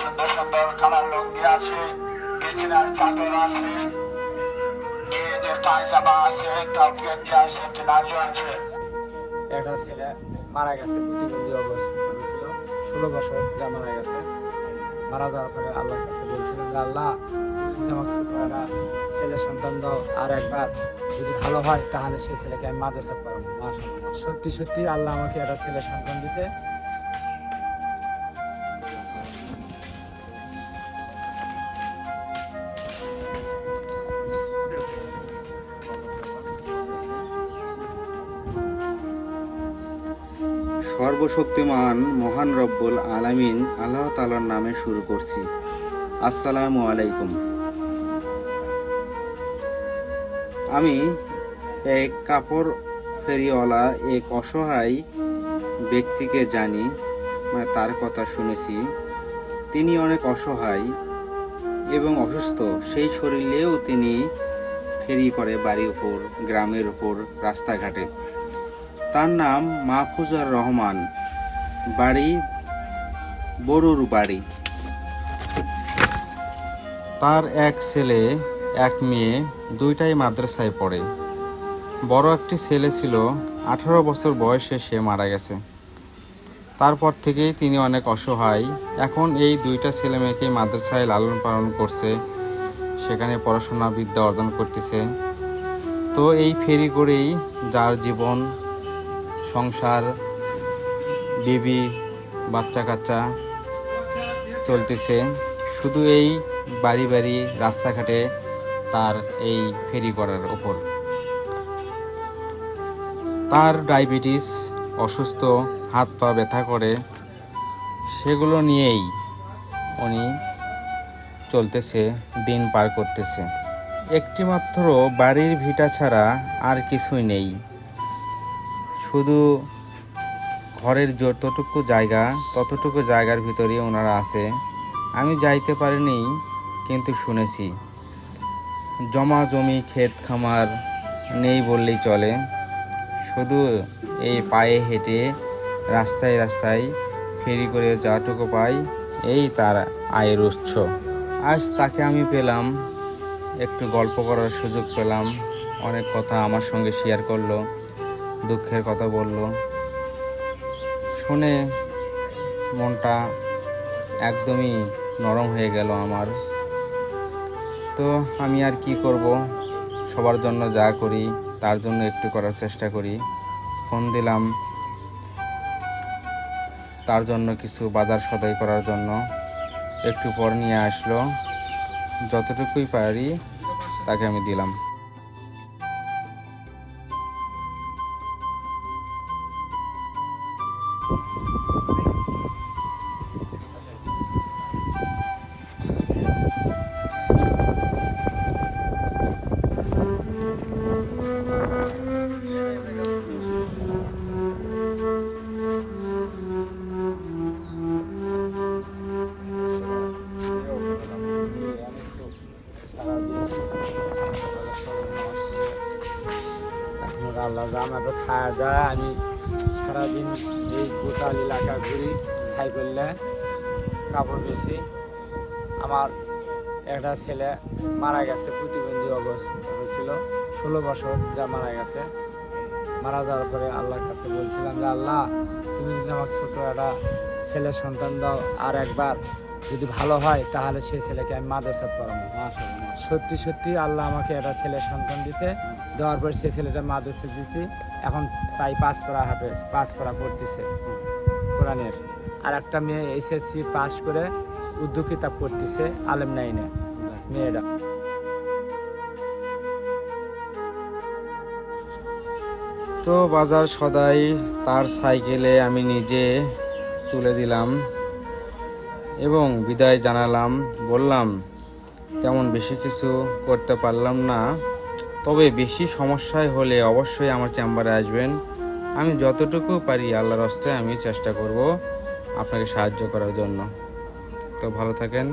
সুন্দর সুন্দর আছে, বিছানার আছে একটা ছেলে মারা গেছে, প্রতিবন্ধী অবস্থা ছিল ষোলো বছর, যা মারা গেছে। মারা যাওয়ার পরে আল্লাহর কাছে বলছিলেন আল্লাহ ছেলে সন্তান দাও, আর একবার যদি ভালো হয়, তাহলে সেই ছেলেকে আমি মাদ্রাসা পড়াবো। সত্যি সত্যি আল্লাহ আমাকে একটা ছেলে সন্তান দিছে সর্বশক্তিমান, মহান রব্বুল আলামিন আল্লাহ তালার নামে শুরু করছি। আসসালামু আলাইকুম। আমি এক কাপড় ফেরিওয়ালা, এক অসহায় ব্যক্তিকে জানি মানে তার কথা শুনেছি। তিনি অনেক অসহায় এবং অসুস্থ। সেই শরীরেও তিনি ফেরি করে বাড়ির উপর, গ্রামের উপর, রাস্তাঘাটে। তার নাম মাহফুজার রহমান। বাড়ি বড়ুর বাড়ি। তার এক ছেলে এক মেয়ে দুইটাই মাদ্রাসায় পড়ে। বড় একটি ছেলে ছিল, আঠারো বছর বয়সে সে মারা গেছে। তারপর থেকেই তিনি অনেক অসহায়। এখন এই দুইটা ছেলে মেয়েকে মাদ্রাসায় লালন পালন করছে, সেখানে পড়াশোনা বিদ্যা অর্জন করতেছে। তো এই ফেরি করেই যার জীবন, সংসার, বিবি বাচ্চা কাচ্চা চলতেছে। শুধু এই বাড়ি বাড়ি রাস্তাঘাটে তার এই ফেরি করার ওপর তার ডায়াবেটিস, অসুস্থ, হাত পা ব্যথা করে, সেগুলো নিয়েই উনি চলতেছে, দিন পার করতেছে। একটিমাত্র বাড়ির ভিটা ছাড়া আর কিছুই নেই। শুধু ঘরের যতটুকু জায়গা, ততটুকু জায়গার ভিতরে ওনারা আছে। আমি যাইতে পারিনি, কিন্তু শুনেছি। জমা জমি ক্ষেত খামার নেই বললেই চলে। শুধু এই পায়ে হেঁটে রাস্তায় রাস্তায় ফেরি করে যাটুকু পাই, এই তার আয়ের উৎস। আজ তাকে আমি পেলাম, একটু গল্প করার সুযোগ পেলাম, অনেক কথা আমার সঙ্গে শেয়ার করল, দুঃখের কথা বলল। শুনে মনটা একদমই নরম হয়ে গেল আমার। তো আমি আর কি করব? সবার জন্য যা করি, তার জন্য একটু করার চেষ্টা করি। ফোন দিলাম তার জন্য কিছু বাজার সদাই করার জন্য। একটু পর নিয়ে আসলো। যতটুকুই পারি তাকে আমি দিলাম। আল্লাহ তো খাওয়া দাওয়া আমি সারাদিন এই গোটাল এলাকা ঘুরি সাইকেলে কাপড় বেশি। আমার একটা ছেলে মারা গেছে, প্রতিবন্ধী অবস্থা হয়েছিল। ষোলো বছর যা মারা গেছে। মারা যাওয়ার পরে আল্লাহর কাছে বলছিলাম যে, আল্লাহ, তুমি যদি আমার ছোটো একটা ছেলে সন্তান দাও আর একবার যদি ভালো হয়, তাহলে সেই ছেলেকে আমি মাদ্রাসা পড়াবো। সত্যি সত্যি আল্লাহ আমাকে একটা ছেলে সন্তান দিছে, দেওয়ার পর সেই ছেলেটা মাদ্রাসা দিছি, এখন তাই পাস করা হাফেজ পাস করা পড়তেছে কোরআনের। আর একটা মেয়ে এসএসসি পাস করে উর্দু কিতাব পড়তেছে, আলেম নাইনে মেয়েরা তো বাজার সদাই তার সাইকেলে আমি নিজে তুলে দিলাম এবং বিদায় জানালাম। বললাম, তেমন বেশি কিছু করতে পারলাম না। তবে বেশি সমস্যায় হলে অবশ্যই আমার চেম্বারে আসবেন। আমি যতটুকু পারি আল্লাহর হস্তে আমি চেষ্টা করব আপনাকে সাহায্য করার জন্য। তো ভালো থাকেন,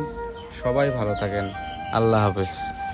সবাই ভালো থাকেন। আল্লাহ হাফেজ।